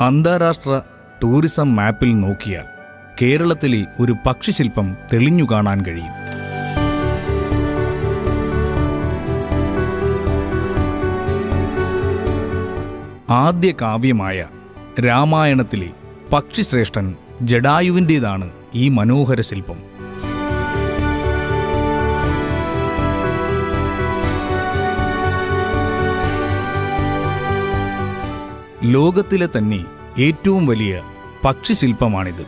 അന്താരാഷ്ട്ര ടൂറിസം മാപ്പിൽ നോക്കിയാൽ കേരളത്തിലെ ഒരു പക്ഷിശില്പം തെളിഞ്ഞു കാണാൻ കഴിയും. ആദ്യ കാവ്യമായ രാമായണത്തിലെ പക്ഷിശ്രേഷ്ഠൻ ജഡായുവിന്റേതാണ് ഈ മനോഹര ശില്പം. ലോകത്തിലെ തന്നെ ഏറ്റവും വലിയ പക്ഷിശില്പമാണിത്.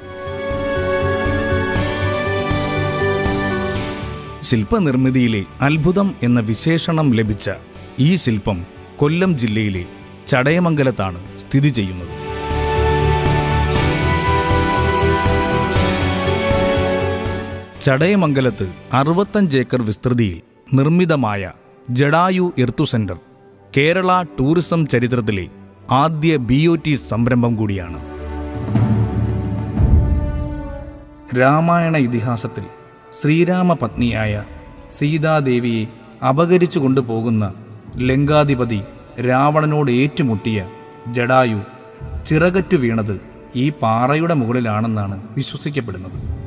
ശില്പനിർമ്മിതിയിലെ അത്ഭുതം എന്ന വിശേഷണം ലഭിച്ച ഈ ശില്പം കൊല്ലം ജില്ലയിലെ ചടയമംഗലത്താണ് സ്ഥിതി ചെയ്യുന്നത്. ചടയമംഗലത്ത് അറുപത്തഞ്ച് ഏക്കർ വിസ്തൃതിയിൽ നിർമ്മിതമായ Jatayu earth centre Kerala tourism ചരിത്രത്തിലെ ആദ്യ ബി ഒ ടി സംരംഭം കൂടിയാണ്. രാമായണ ഇതിഹാസത്തിൽ ശ്രീരാമ പത്നിയായ സീതാദേവിയെ അപകരിച്ചു കൊണ്ടുപോകുന്ന ലങ്കാധിപതി രാവണനോട് ഏറ്റുമുട്ടിയ ജഡായു ചിറകറ്റു വീണത് ഈ പാറയുടെ മുകളിലാണെന്നാണ് വിശ്വസിക്കപ്പെടുന്നത്.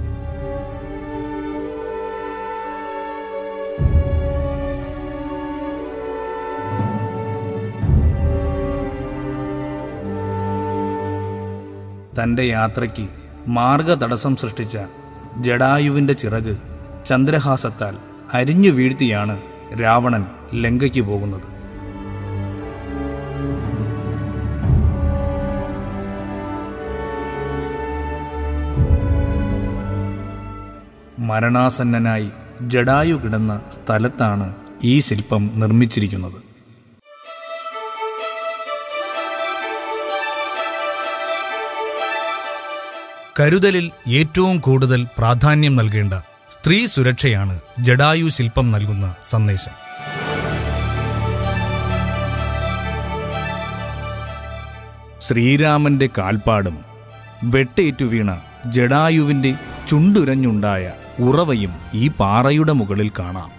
തന്റെ യാത്രയ്ക്ക് മാർഗതടസ്സം സൃഷ്ടിച്ച ജഡായുവിന്റെ ചിറക് ചന്ദ്രഹാസത്താൽ അരിഞ്ഞു വീഴ്ത്തിയാണ് രാവണൻ ലങ്കയ്ക്ക് പോകുന്നത്. മരണാസന്നനായി ജഡായു കിടന്ന സ്ഥലത്താണ് ഈ ശില്പം നിർമ്മിച്ചിരിക്കുന്നത്. കരുതലിൽ ഏറ്റവും കൂടുതൽ പ്രാധാന്യം നൽകേണ്ട സ്ത്രീ സുരക്ഷയാണ് ജഡായു ശില്പം നൽകുന്ന സന്ദേശം. ശ്രീരാമന്റെ കാൽപ്പാടും വെട്ടേറ്റു വീണ ജഡായുവിന്റെ ചുണ്ടുരഞ്ഞുണ്ടായ ഉറവയും ഈ പാറയുടെ മുകളിൽ കാണാം.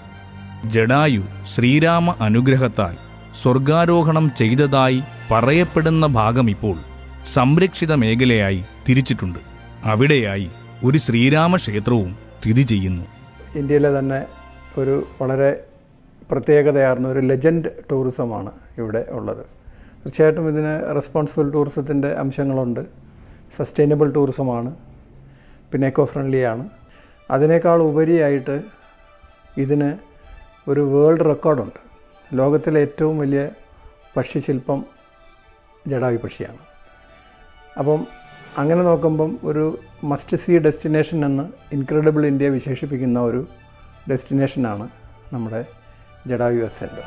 ജഡായു ശ്രീരാമ അനുഗ്രഹത്താൽ സ്വർഗാരോഹണം ചെയ്തതായി പറയപ്പെടുന്ന ഭാഗം ഇപ്പോൾ സംരക്ഷിത മേഖലയായി തിരിച്ചിട്ടുണ്ട്. അവിടെയായി ഒരു ശ്രീരാമക്ഷേത്രവും സ്ഥിതി ചെയ്യുന്നു. ഇന്ത്യയിലെ തന്നെ ഒരു വളരെ പ്രത്യേകതയാർന്ന ഒരു ലെജൻഡ് ടൂറിസമാണ് ഇവിടെ ഉള്ളത്. തീർച്ചയായിട്ടും ഇതിന് റെസ്പോൺസിബിൾ ടൂറിസത്തിന്റെ അംശങ്ങളുണ്ട്. സസ്റ്റൈനബിൾ ടൂറിസമാണ്. പിന്നെ എക്കോ ഫ്രണ്ട്ലിയാണ് അതിനേക്കാൾ ഉപരിയായിട്ട് ഇതിന് ഒരു വേൾഡ് റെക്കോർഡുണ്ട്. ലോകത്തിലെ ഏറ്റവും വലിയ പക്ഷിശില്പം ജടാവി പക്ഷിയാണ്. അപ്പം അങ്ങനെ നോക്കുമ്പം ഒരു മസ്റ്റ് സീ ഡെസ്റ്റിനേഷൻ എന്ന് ഇൻക്രെഡിബിൾ ഇന്ത്യ വിശേഷിപ്പിക്കുന്ന ഒരു ഡെസ്റ്റിനേഷനാണ് നമ്മുടെ ജഡായു എസ് സെന്റർ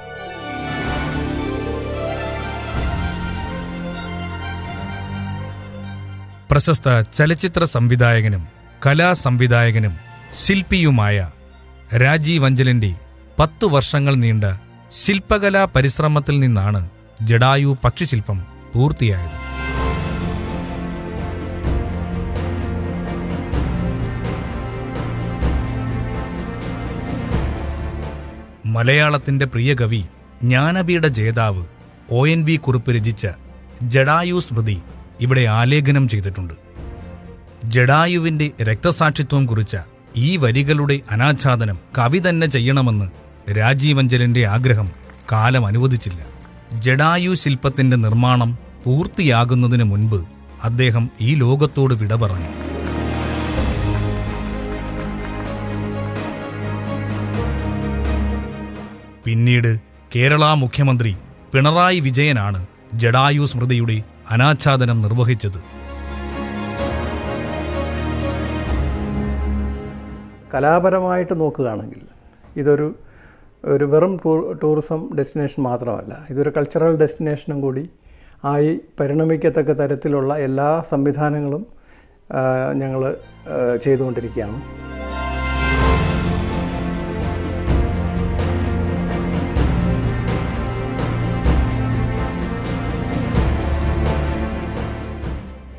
പ്രശസ്ത ചലച്ചിത്ര സംവിധായകനും കലാ സംവിധായകനും ശില്പിയുമായ രാജീവ് അഞ്ചലിന്റെ പത്തു വർഷങ്ങൾ നീണ്ട ശില്പകലാ പരിശ്രമത്തിൽ നിന്നാണ് ജഡായു പക്ഷിശില്പം പൂർത്തിയായത്. മലയാളത്തിന്റെ പ്രിയ കവി ജ്ഞാനപിയുടെ ജേതാവ് ഒ എൻ വി കുറിപ്പ് രചിച്ച ജഡായു സ്മൃതി ഇവിടെ ആലേഖനം ചെയ്തിട്ടുണ്ട്. ജഡായുവിന്റെ രക്തസാക്ഷിത്വം കുറിച്ച ഈ വരികളുടെ അനാച്ഛാദനം കവി തന്നെ ചെയ്യണമെന്ന് രാജീവഞ്ജലിന്റെ ആഗ്രഹം കാലം അനുവദിച്ചില്ല. ജഡായു ശില്പത്തിന്റെ നിർമ്മാണം പൂർത്തിയാകുന്നതിന് മുൻപ് അദ്ദേഹം ഈ ലോകത്തോട് വിട പറഞ്ഞു. പിന്നീട് കേരള മുഖ്യമന്ത്രി പിണറായി വിജയനാണ് ജഡായു സ്മൃതിയുടെ അനാച്ഛാദനം നിർവഹിച്ചത്. കലാപരമായിട്ട് നോക്കുകയാണെങ്കിൽ ഇതൊരു ഒരു വെറും ടൂറിസം ഡെസ്റ്റിനേഷൻ മാത്രമല്ല ഇതൊരു കൾച്ചറൽ ഡെസ്റ്റിനേഷനും കൂടി ആയി പരിണമിക്കത്തക്ക തരത്തിലുള്ള എല്ലാ സംവിധാനങ്ങളും ഞങ്ങൾ ചെയ്തുകൊണ്ടിരിക്കുകയാണ്.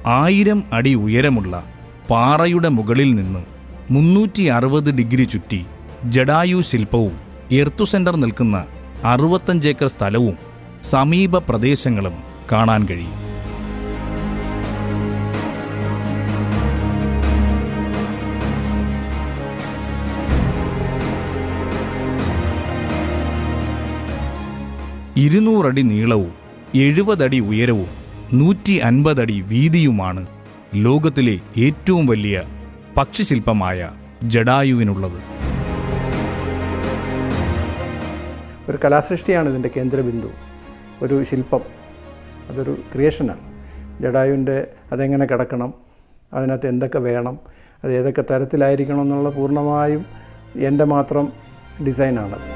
ആയിരം അടി ഉയരമുള്ള പാറയുടെ മുകളിൽ നിന്ന് മുന്നൂറ്റി അറുപത് ഡിഗ്രി ചുറ്റി ജഡായു ശില്പവും എർത്തു സെന്റർ നിൽക്കുന്ന അറുപത്തഞ്ചേക്കർ സ്ഥലവും സമീപ പ്രദേശങ്ങളും കാണാൻ കഴിയും. ഇരുന്നൂറടി നീളവും എഴുപതടി ഉയരവും നൂറ്റി അൻപതടി വീതിയുമാണ് ലോകത്തിലെ ഏറ്റവും വലിയ പക്ഷിശില്പമായ ജഡായുവിനുള്ളത്. ഒരു കലാസൃഷ്ടിയാണ് ഇതിന്റെ കേന്ദ്രബിന്ദു. ഒരു ശില്പം. അതൊരു ക്രിയേഷനാണ്. ജഡായുവിന്റെ അതെങ്ങനെ കിടക്കണം അതിനകത്ത് എന്തൊക്കെ വേണം അത് ഏതൊക്കെ തരത്തിലായിരിക്കണം എന്നുള്ള പൂർണമായും എന്റെ മാത്രം ഡിസൈനാണത്.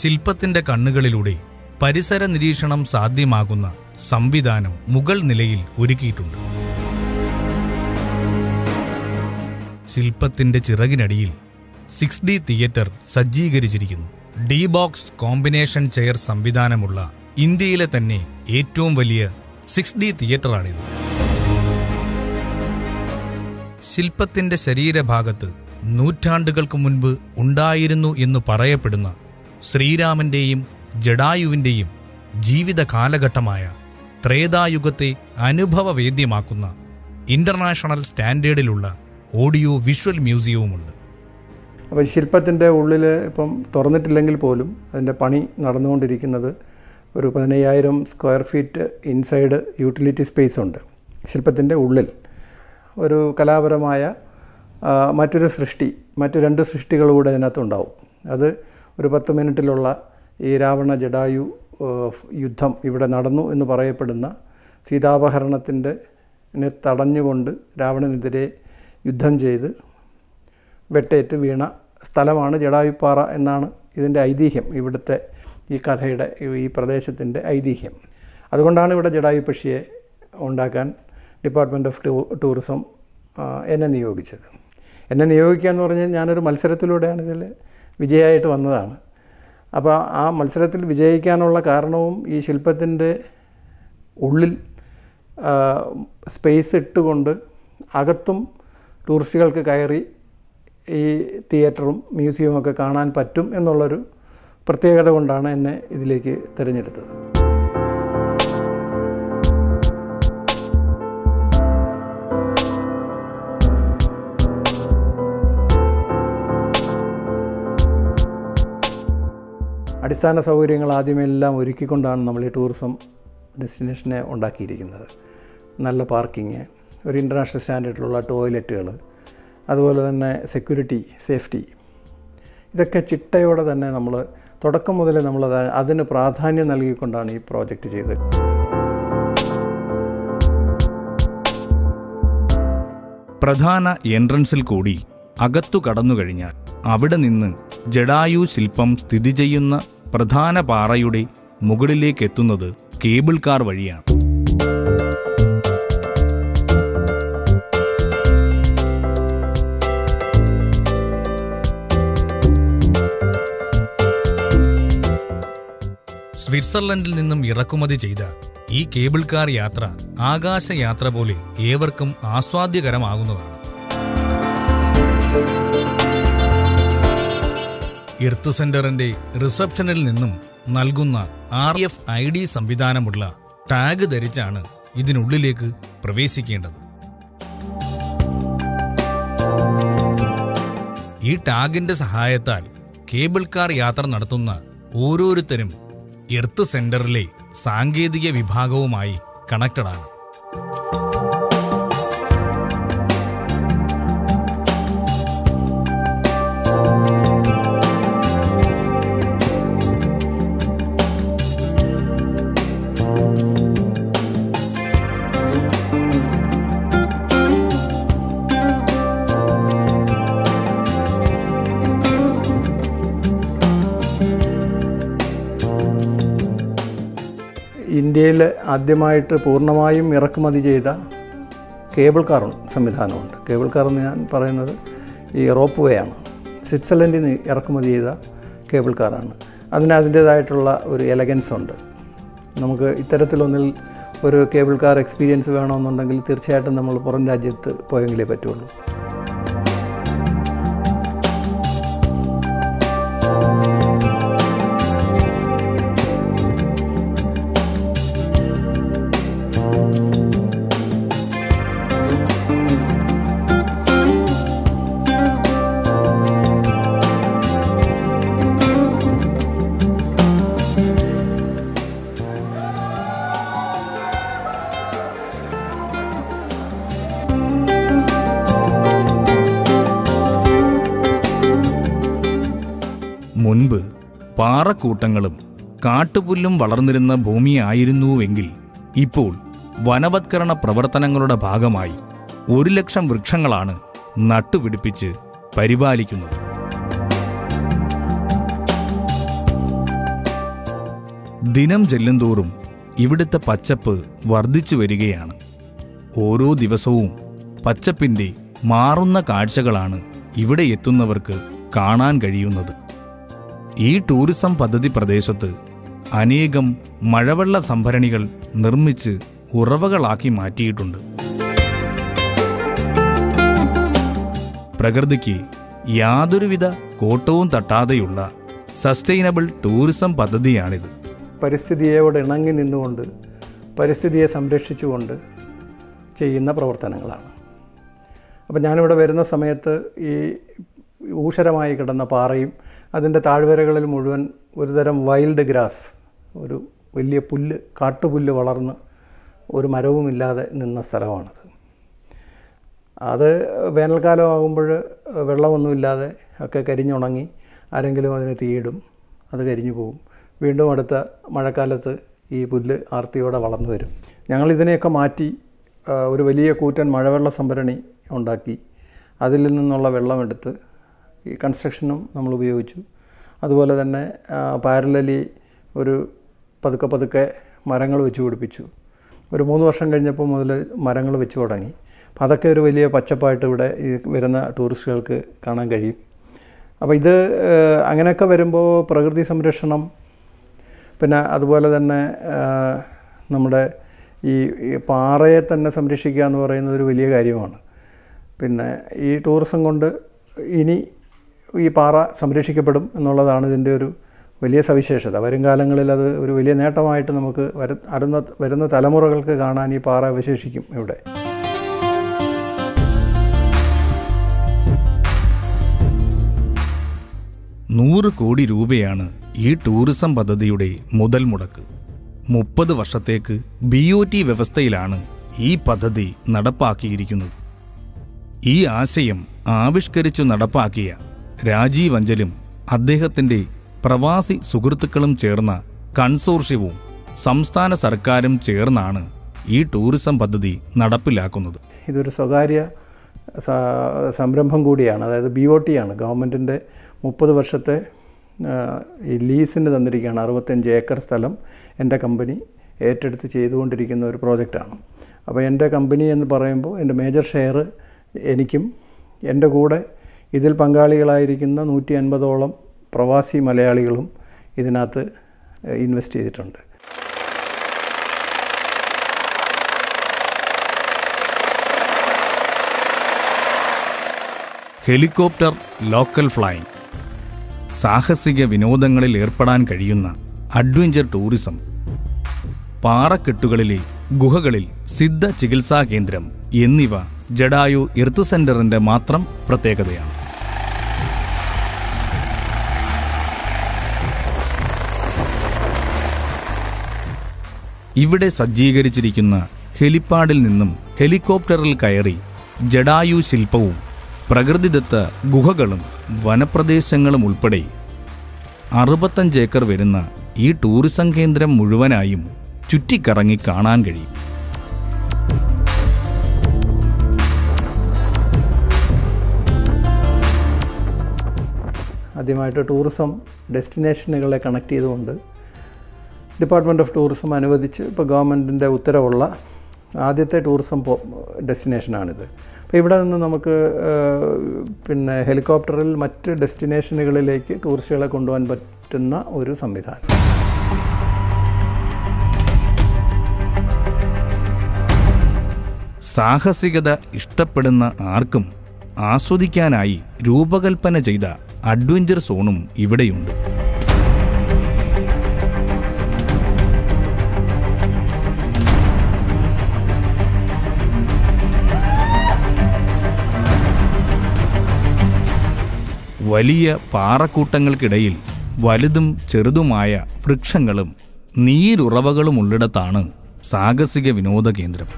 ശില്പത്തിന്റെ കണ്ണുകളിലൂടെ പരിസര നിരീക്ഷണം സാധ്യമാകുന്ന സംവിധാനം മുകൾ നിലയിൽ ഒരുക്കിയിട്ടുണ്ട്. ശില്പത്തിന്റെ ചിറകിനടിയിൽ സിക്സ് ഡി തിയേറ്റർ സജ്ജീകരിച്ചിരിക്കുന്നു. ഡി ബോക്സ് കോമ്പിനേഷൻ ചെയർ സംവിധാനമുള്ള ഇന്ത്യയിലെ തന്നെ ഏറ്റവും വലിയ സിക്സ് ഡി തിയേറ്ററാണിത്. ശില്പത്തിന്റെ ശരീരഭാഗത്ത് നൂറ്റാണ്ടുകൾക്ക് മുൻപ് ഉണ്ടായിരുന്നു എന്ന് പറയപ്പെടുന്ന ശ്രീരാമന്റെയും ജഡായുവിന്റെയും ജീവിത കാലഘട്ടമായ ത്രേതായുഗത്തെ അനുഭവവേദ്യമാക്കുന്ന ഇന്റർനാഷണൽ സ്റ്റാൻഡേർഡിലുള്ള ഓഡിയോ വിഷ്വൽ മ്യൂസിയവുമുണ്ട്. അപ്പോൾ ശില്പത്തിന്റെ ഉള്ളിൽ ഇപ്പം തുറന്നിട്ടില്ലെങ്കിൽ പോലും അതിന്റെ പണി നടന്നുകൊണ്ടിരിക്കുന്നത് ഒരു പതിനയ്യായിരം square feet inside utility space ഉണ്ട് ശില്പത്തിന്റെ ഉള്ളിൽ. ഒരു കലാപരമായ മറ്റൊരു സൃഷ്ടി മറ്റു രണ്ട് സൃഷ്ടികൾ കൂടെ അതിനകത്തുണ്ടാവും. അത് ഒരു പത്ത് മിനിറ്റിലുള്ള ഈ രാവണ ജഡായു യുദ്ധം ഇവിടെ നടന്നു എന്ന് പറയപ്പെടുന്ന സീതാപഹരണത്തിന്റെ തടഞ്ഞുകൊണ്ട് രാവണനെതിരെ യുദ്ധം ചെയ്ത് വെട്ടേറ്റ് വീണ സ്ഥലമാണ് ജഡായുപ്പാറ എന്നാണ് ഇതിന്റെ ഐതിഹ്യം ഇവിടുത്തെ ഈ കഥയുടെ ഈ പ്രദേശത്തിന്റെ ഐതിഹ്യം. അതുകൊണ്ടാണ് ഇവിടെ ജഡായു പക്ഷിയെ ഉണ്ടാക്കാൻ ഡിപ്പാർട്ട്മെന്റ് ഓഫ് ടൂറിസം എന്നെ നിയോഗിച്ചത്. എന്നെ നിയോഗിക്കുക എന്ന് പറഞ്ഞാൽ ഞാനൊരു മത്സരത്തിലൂടെയാണ് ഇതിൽ വിജയമായിട്ട് വന്നതാണ്. അപ്പോൾ ആ മത്സരത്തിൽ വിജയിക്കാനുള്ള കാരണവും ഈ ശില്പത്തിന്റെ ഉള്ളിൽ സ്പേസ് ഇട്ടുകൊണ്ട് അകത്തും ടൂറിസ്റ്റുകൾക്ക് കയറി ഈ തിയേറ്ററും മ്യൂസിയവും ഒക്കെ കാണാൻ പറ്റും എന്നുള്ളൊരു പ്രത്യേകത കൊണ്ടാണ് എന്നെ ഇതിലേക്ക് തിരഞ്ഞെടുത്തത്. അടിസ്ഥാന സൗകര്യങ്ങൾ ആദ്യമെല്ലാം ഒരുക്കിക്കൊണ്ടാണ് നമ്മൾ ഈ ടൂറിസം ഡെസ്റ്റിനേഷനെ ഉണ്ടാക്കിയിരിക്കുന്നത്. നല്ല പാർക്കിങ് ഒരു ഇന്റർനാഷണൽ സ്റ്റാൻഡേർഡിലുള്ള ടോയ്ലറ്റുകൾ അതുപോലെ തന്നെ സെക്യൂരിറ്റി സേഫ്റ്റി. ഇതൊക്കെ ചിട്ടയോടെ തന്നെ നമ്മൾ തുടക്കം മുതൽ നമ്മൾ അതിന് പ്രാധാന്യം നൽകിക്കൊണ്ടാണ് ഈ പ്രോജക്റ്റ് ചെയ്തത്. പ്രധാന എൻട്രൻസിൽ കൂടി അകത്തു കടന്നു കഴിഞ്ഞാൽ അവിടെ നിന്ന് ജഡായു ശില്പം സ്ഥിതി ചെയ്യുന്ന പ്രധാന പാറയുടെ മുകളിലേക്ക് എത്തുന്നത് കേബിൾ കാർ വഴിയാണ്. സ്വിറ്റ്സർലൻഡിൽ നിന്നും ഇറക്കുമതി ചെയ്ത ഈ കേബിൾ കാർ യാത്ര ആകാശയാത്ര പോലെ ഏവർക്കും ആസ്വാദ്യകരമാകുന്നതാണ്. എർത്ത് സെന്ററിന്റെ റിസപ്ഷനിൽ നിന്നും നൽകുന്ന ആർ എഫ് ഐ ഡി സംവിധാനമുള്ള ടാഗ് ധരിച്ചാണ് ഇതിനുള്ളിലേക്ക് പ്രവേശിക്കേണ്ടത്. ഈ ടാഗിന്റെ സഹായത്താൽ കേബിൾ കാർ യാത്ര നടത്തുന്ന ഓരോരുത്തരും എർത്ത് സെന്ററിലെ സാങ്കേതിക വിഭാഗവുമായി കണക്റ്റഡാണ്. ഇന്ത്യയിൽ ആദ്യമായിട്ട് പൂർണമായും ഇറക്കുമതി ചെയ്ത കേബിൾ കാർ സംവിധാനമുണ്ട്. കേബിൾ കാർ എന്ന് ഞാൻ പറയുന്നത് ഈ റോപ്പ് വേ ആണ് സ്വിറ്റ്സർലൻഡിൽ നിന്ന് ഇറക്കുമതി ചെയ്ത കേബിൾ കാറാണ്. അതിന് അതിന്റേതായിട്ടുള്ള ഒരു എലഗൻസ് ഉണ്ട്. നമുക്ക് ഇത്തരത്തിലൊന്നിൽ ഒരു കേബിൾ കാർ എക്സ്പീരിയൻസ് വേണമെന്നുണ്ടെങ്കിൽ തീർച്ചയായിട്ടും നമ്മൾ പുറം രാജ്യത്ത് പോയെങ്കിലേ പറ്റുള്ളൂ. പാറക്കൂട്ടങ്ങളും കാട്ടുപുല്ലും വളർന്നിരുന്ന ഭൂമിയായിരുന്നുവെങ്കിൽ ഇപ്പോൾ വനവത്കരണ പ്രവർത്തനങ്ങളുടെ ഭാഗമായി ഒരു ലക്ഷം വൃക്ഷങ്ങളാണ് നട്ടുപിടിപ്പിച്ച് പരിപാലിക്കുന്നത്. ദിനം ചെല്ലുന്തോറും ഇവിടുത്തെ പച്ചപ്പ് വർദ്ധിച്ചു വരികയാണ്. ഓരോ ദിവസവും പച്ചപ്പിന്റെ മാറുന്ന കാഴ്ചകളാണ് ഇവിടെ എത്തുന്നവർക്ക് കാണാൻ കഴിയുന്നത്. ഈ ടൂറിസം പദ്ധതി പ്രദേശത്ത് അനേകം മഴവെള്ള സംഭരണികൾ നിർമ്മിച്ച് ഉറവകളാക്കി മാറ്റിയിട്ടുണ്ട്. പ്രകൃതിക്ക് യാതൊരുവിധ കോട്ടവും തട്ടാതെയുള്ള സസ്റ്റൈനബിൾ ടൂറിസം പദ്ധതിയാണിത്. പരിസ്ഥിതിയോട് ഇണങ്ങി നിന്നുകൊണ്ട് പരിസ്ഥിതിയെ സംരക്ഷിച്ചുകൊണ്ട് ചെയ്യുന്ന പ്രവർത്തനങ്ങളാണ്. അപ്പോൾ ഞാനിവിടെ വരുന്ന സമയത്ത് ഈ ഊഷരമായി കിടന്ന പാറയും അതിന്റെ താഴ്വരകളിൽ മുഴുവൻ ഒരുതരം വൈൽഡ് ഗ്രാസ് ഒരു വലിയ പുല്ല് കാട്ടുപുല്ല് വളർന്ന് ഒരു മരവുമില്ലാതെ നിന്ന സ്ഥലമാണത്. അത് വേനൽക്കാലം ആകുമ്പോൾ വെള്ളമൊന്നുമില്ലാതെ ഒക്കെ കരിഞ്ഞുണങ്ങി ആരെങ്കിലും അതിനെ തീയിടും അത് കരിഞ്ഞു പോകും വീണ്ടും അടുത്ത മഴക്കാലത്ത് ഈ പുല്ല് ആർത്തിയോടെ വളർന്നു വരും. ഞങ്ങൾ ഇതിനെയൊക്കെ മാറ്റി ഒരു വലിയ കൂറ്റൻ മഴവെള്ള സംഭരണി ഉണ്ടാക്കി. അതിൽ നിന്നുള്ള വെള്ളമെടുത്ത് ഈ കൺസ്ട്രക്ഷനും നമ്മൾ ഉപയോഗിച്ചു. അതുപോലെ തന്നെ പാരലലി ഒരു പതുക്കെ പതുക്കെ മരങ്ങൾ വെച്ച് പിടിപ്പിച്ചു. ഒരു മൂന്ന് വർഷം കഴിഞ്ഞപ്പോൾ മുതൽ മരങ്ങൾ വെച്ച് തുടങ്ങി. അപ്പോൾ അതൊക്കെ ഒരു വലിയ പച്ചപ്പായിട്ട് ഇവിടെ ഈ വരുന്ന ടൂറിസ്റ്റുകൾക്ക് കാണാൻ കഴിയും. അപ്പോൾ ഇത് അങ്ങനെയൊക്കെ വരുമ്പോൾ പ്രകൃതി സംരക്ഷണം പിന്നെ അതുപോലെ തന്നെ നമ്മുടെ ഈ പാറയെ തന്നെ സംരക്ഷിക്കുക എന്ന് പറയുന്നത് ഒരു വലിയ കാര്യമാണ്. പിന്നെ ഈ ടൂറിസം കൊണ്ട് ഇനി ഈ പാറ സംരക്ഷിക്കപ്പെടും എന്നുള്ളതാണ് ഇതിന്റെ ഒരു വലിയ സവിശേഷത. വരും കാലങ്ങളിൽ അത് ഒരു വലിയ നേട്ടമായിട്ട് നമുക്ക് വര അടുന്ന വരുന്ന തലമുറകൾക്ക് കാണാൻ ഈ പാറ അവശേഷിക്കും ഇവിടെ. നൂറ് കോടി രൂപയാണ് ഈ ടൂറിസം പദ്ധതിയുടെ മുതൽ മുടക്ക്. മുപ്പത് വർഷത്തേക്ക് ബി ഒ ടി വ്യവസ്ഥയിലാണ് ഈ പദ്ധതി നടപ്പാക്കിയിരിക്കുന്നത്. ഈ ആശയം ആവിഷ്കരിച്ചു നടപ്പാക്കിയ രാജീവ് അഞ്ചലും അദ്ദേഹത്തിന്റെ പ്രവാസി സുഹൃത്തുക്കളും ചേർന്ന കൺസോർഷ്യവും സംസ്ഥാന സർക്കാരും ചേർന്നാണ് ഈ ടൂറിസം പദ്ധതി നടപ്പിലാക്കുന്നത്. ഇതൊരു സ്വകാര്യ സംരംഭം കൂടിയാണ്. അതായത് ബി ഒ ടി ആണ്. ഗവൺമെന്റിന്റെ മുപ്പത് വർഷത്തെ ഈ ലീസിന് തന്നിരിക്കുകയാണ്. അറുപത്തഞ്ച് ഏക്കർ സ്ഥലം എന്റെ കമ്പനി ഏറ്റെടുത്ത് ചെയ്തുകൊണ്ടിരിക്കുന്ന ഒരു പ്രോജക്റ്റാണ്. അപ്പോൾ എന്റെ കമ്പനി എന്ന് പറയുമ്പോൾ എന്റെ മേജർ ഷെയർ എനിക്കും എന്റെ കൂടെ ഇതിൽ പങ്കാളികളായിരിക്കുന്ന നൂറ്റി അൻപതോളം പ്രവാസി മലയാളികളും ഇതിനകത്ത് ഇൻവെസ്റ്റ് ചെയ്തിട്ടുണ്ട്. ഹെലികോപ്റ്റർ ലോക്കൽ ഫ്ലൈയിങ് സാഹസിക വിനോദങ്ങളിൽ ഏർപ്പെടാൻ കഴിയുന്ന അഡ്വഞ്ചർ ടൂറിസം. പാറക്കെട്ടുകളിലെ ഗുഹകളിൽ സിദ്ധ ചികിത്സാ കേന്ദ്രം എന്നിവ ജഡായു എർത്തു സെന്ററിന്റെ മാത്രം പ്രത്യേകതയാണ്. ഇവിടെ സജ്ജീകരിച്ചിരിക്കുന്ന ഹെലിപ്പാഡിൽ നിന്നും ഹെലികോപ്റ്ററിൽ കയറി ജഡായു ശില്പവും പ്രകൃതിദത്ത ഗുഹകളും വനപ്രദേശങ്ങളും ഉൾപ്പെടെ അറുപത്തഞ്ച് ഏക്കർ വരുന്ന ഈ ടൂറിസം കേന്ദ്രം മുഴുവനായും ചുറ്റിക്കറങ്ങി കാണാൻ കഴിയും. ആദ്യമായിട്ട് ടൂറിസം ഡെസ്റ്റിനേഷനുകളെ കണക്ട് ചെയ്തുകൊണ്ട് ഡിപ്പാർട്ട്മെന്റ് ഓഫ് ടൂറിസം അനുവദിച്ച് ഇപ്പോൾ ഗവൺമെന്റിന്റെ ഉത്തരവുള്ള ആദ്യത്തെ ടൂറിസം ഡെസ്റ്റിനേഷനാണിത്. അപ്പോൾ ഇവിടെ നിന്ന് നമുക്ക് പിന്നെ ഹെലികോപ്റ്ററിൽ മറ്റ് ഡെസ്റ്റിനേഷനുകളിലേക്ക് ടൂറിസ്റ്റുകളെ കൊണ്ടുപോകാൻ പറ്റുന്ന ഒരു സംവിധാനം. സാഹസികത ഇഷ്ടപ്പെടുന്ന ആർക്കും ആസ്വദിക്കാനായി രൂപകൽപ്പന ചെയ്ത അഡ്വഞ്ചർ സോണും ഇവിടെയുണ്ട്. വലിയ പാറക്കൂട്ടങ്ങൾക്കിടയിൽ വലുതും ചെറുതുമായ വൃക്ഷങ്ങളും നീരുറവകളും ഉള്ളിടത്താണ് സാഹസിക വിനോദ കേന്ദ്രം.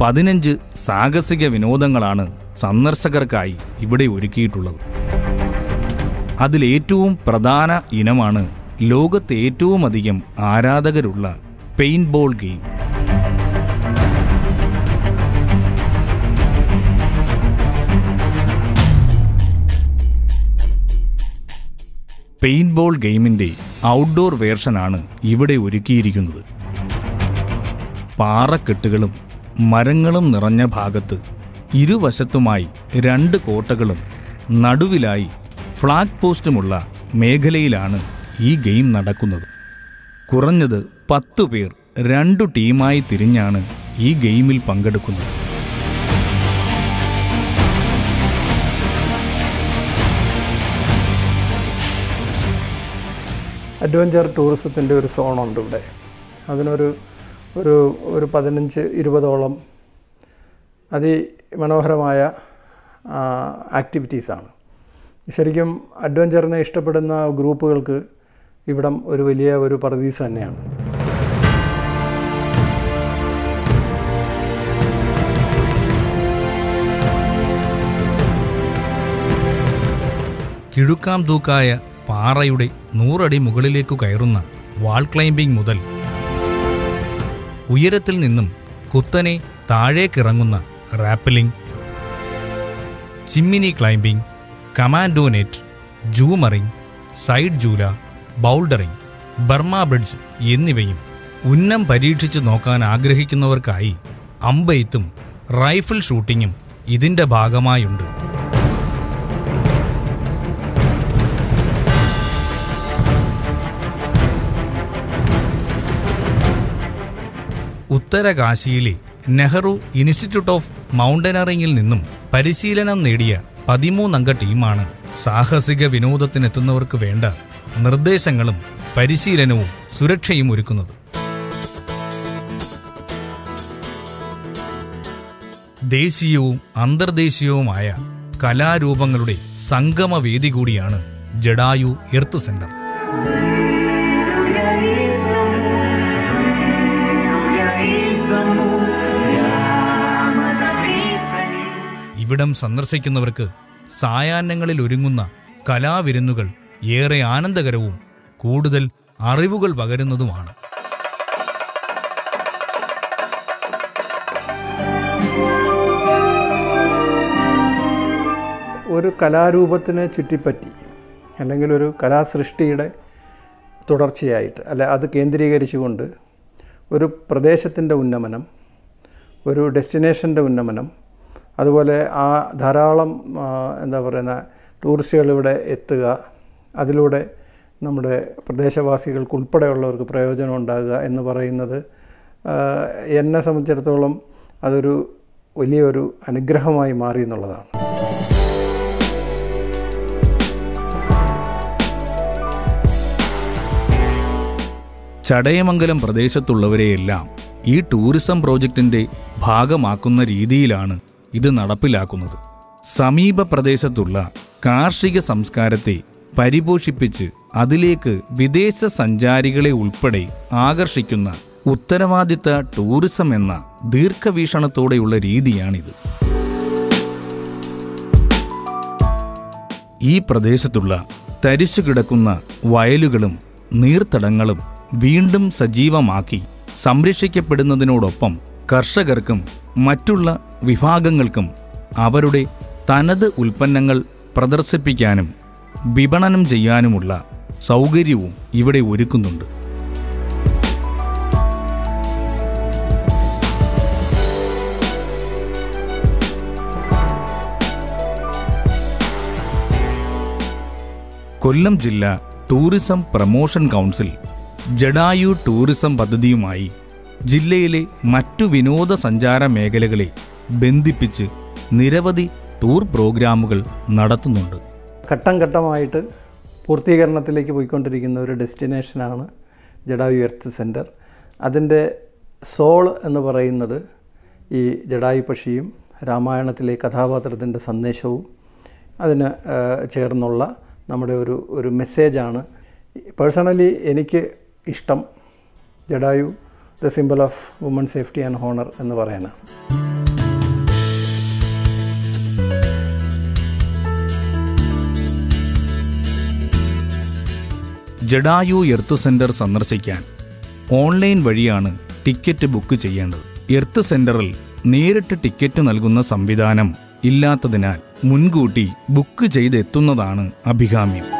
പതിനഞ്ച് സാഹസിക വിനോദങ്ങളാണ് സന്ദർശകർക്കായി ഇവിടെ ഒരുക്കിയിട്ടുള്ളത്. അതിലേറ്റവും പ്രധാന ഇനമാണ് ലോകത്തെ ഏറ്റവും അധികം ആരാധകരുള്ള paintball game. Paintball ഗെയിമിന്റെ ഔട്ട്ഡോർ വേർഷനാണ് ഇവിടെ ഒരുക്കിയിരിക്കുന്നത്. പാറക്കെട്ടുകളും മരങ്ങളും നിറഞ്ഞ ഭാഗത്ത് ഇരുവശത്തുമായി രണ്ട് കോട്ടകളും നടുവിലായി ഫ്ലാഗ് പോസ്റ്റുമുള്ള മേഖലയിലാണ് ഈ ഗെയിം നടക്കുന്നത്. കുറഞ്ഞത് പത്തു പേർ രണ്ടു ടീമായി തിരിഞ്ഞാണ് ഈ ഗെയിമിൽ പങ്കെടുക്കുന്നത്. അഡ്വഞ്ചർ ടൂറിസത്തിന്റെ ഒരു സോണുണ്ട് ഇവിടെ. അതിനൊരു ഒരു ഒരു പതിനഞ്ച് ഇരുപതോളം അതിമനോഹരമായ ആക്ടിവിറ്റീസാണ്. ശരിക്കും അഡ്വഞ്ചറിനെ ഇഷ്ടപ്പെടുന്ന ഗ്രൂപ്പുകൾക്ക് ഇവിടം ഒരു വലിയ ഒരു പറദീസ് തന്നെയാണ്. കിഴുക്കാം തൂക്കായ പാറയുടെ നൂറടി മുകളിലേക്കു കയറുന്ന വാൾ ക്ലൈംബിംഗ് മുതൽ ഉയരത്തിൽ നിന്നും കുത്തനെ താഴേക്കിറങ്ങുന്ന rappelling chimney climbing commando net jumaring side Jula bouldering Burma bridge എന്നിവയും ഉന്നം പരീക്ഷിച്ചു നോക്കാൻ ആഗ്രഹിക്കുന്നവർക്കായി അമ്പെയ്ത്തും റൈഫിൾ ഷൂട്ടിങ്ങും ഇതിന്റെ ഭാഗമായുണ്ട്. ഉത്തരകാശിയിലെ നെഹ്റു ഇൻസ്റ്റിറ്റ്യൂട്ട് ഓഫ് മൗണ്ടനറിംഗിൽ നിന്നും പരിശീലനം നേടിയ പതിമൂന്നംഗ ടീമാണ് സാഹസിക വിനോദത്തിനെത്തുന്നവർക്ക് വേണ്ട നിർദ്ദേശങ്ങളും പരിശീലനവും സുരക്ഷയും ഒരുക്കുന്നത്. ദേശീയവും അന്തർദേശീയവുമായ കലാരൂപങ്ങളുടെ സംഗമവേദി കൂടിയാണ് ജഡായു എർത്ത് സെന്റർ. ഇവിടം സന്ദർശിക്കുന്നവർക്ക് സായാഹ്നങ്ങളിൽ ഒരുങ്ങുന്ന കലാവിരുന്നുകൾ ഏറെ ആനന്ദകരവും കൂടുതൽ അറിവുകൾ പകരുന്നതുമാണ്. ഒരു കലാരൂപത്തിനെ ചുറ്റിപ്പറ്റി അല്ലെങ്കിൽ ഒരു കലാസൃഷ്ടിയുടെ തുടർച്ചയായിട്ട് അല്ല അത് കേന്ദ്രീകരിച്ചുകൊണ്ട് ഒരു പ്രദേശത്തിന്റെ ഉന്നമനം ഒരു ഡെസ്റ്റിനേഷന്റെ ഉന്നമനം അതുപോലെ ആ ധാരാളം എന്താ പറയുന്ന ടൂറിസ്റ്റുകൾ ഇവിടെ എത്തുക അതിലൂടെ നമ്മുടെ പ്രദേശവാസികൾക്ക് ഉൾപ്പെടെയുള്ളവർക്ക് പ്രയോജനം ഉണ്ടാകുക എന്ന് പറയുന്നത് എന്നെ സംബന്ധിച്ചിടത്തോളം അതൊരു വലിയൊരു അനുഗ്രഹമായി മാറി എന്നുള്ളതാണ്. ചടയമംഗലം പ്രദേശത്തുള്ളവരെയെല്ലാം ഈ ടൂറിസം പ്രോജക്റ്റിന്റെ ഭാഗമാക്കുന്ന രീതിയിലാണ് ഇത് നടപ്പിലാക്കുന്നത്. സമീപ പ്രദേശത്തുള്ള കാർഷിക സംസ്കാരത്തെ പരിപോഷിപ്പിച്ച് അതിലേക്ക് വിദേശ സഞ്ചാരികളെ ഉൾപ്പെടെ ആകർഷിക്കുന്ന ഉത്തരവാദിത്ത ടൂറിസം എന്ന ദീർഘവീക്ഷണത്തോടെയുള്ള രീതിയാണിത്. ഈ പ്രദേശത്തുള്ള തരിശു കിടക്കുന്ന വയലുകളും നീർത്തടങ്ങളും വീണ്ടും സജീവമാക്കി സംരക്ഷിക്കപ്പെടുന്നതിനോടൊപ്പം കർഷകർക്കും മറ്റുള്ള വിഭാഗങ്ങൾക്കും അവരുടെ തനത് ഉൽപ്പന്നങ്ങൾ പ്രദർശിപ്പിക്കാനും വിപണനം ചെയ്യാനുമുള്ള സൗകര്യവും ഇവിടെ ഒരുക്കുന്നുണ്ട്. കൊല്ലം ജില്ല tourism promotion council Jatayu tourism പദ്ധതിയുമായി ജില്ലയിലെ മറ്റു വിനോദസഞ്ചാര മേഖലകളെ ബന്ധിപ്പിച്ച് നിരവധി ടൂർ പ്രോഗ്രാമുകൾ നടത്തുന്നുണ്ട്. ഘട്ടം ഘട്ടമായിട്ട് പൂർത്തീകരണത്തിലേക്ക് പോയിക്കൊണ്ടിരിക്കുന്ന ഒരു ഡെസ്റ്റിനേഷനാണ് ജഡായു എർത്ത് സെന്റർ അതിന്റെ സോൾ എന്ന് പറയുന്നത് ഈ ജഡായു പക്ഷിയും രാമായണത്തിലെ കഥാപാത്രത്തിന്റെ സന്ദേശവും അതിന് ചേർന്നുള്ള നമ്മുടെ ഒരു ഒരു മെസ്സേജാണ്. പേഴ്സണലി എനിക്ക് ഇഷ്ടം Jatayu the symbol of woman safety and honour എന്ന് പറയാനാണ് ജഡായു എർത്ത് സെന്റർ സന്ദർശിക്കാൻ ഓൺലൈൻ വഴിയാണ് ടിക്കറ്റ് ബുക്ക് ചെയ്യേണ്ടത്. എർത്ത് സെന്ററിൽ നേരിട്ട് ടിക്കറ്റ് നൽകുന്ന സംവിധാനം ഇല്ലാത്തതിനാൽ മുൻകൂട്ടി ബുക്ക് ചെയ്തെത്തുന്നതാണ് അഭികാമ്യം.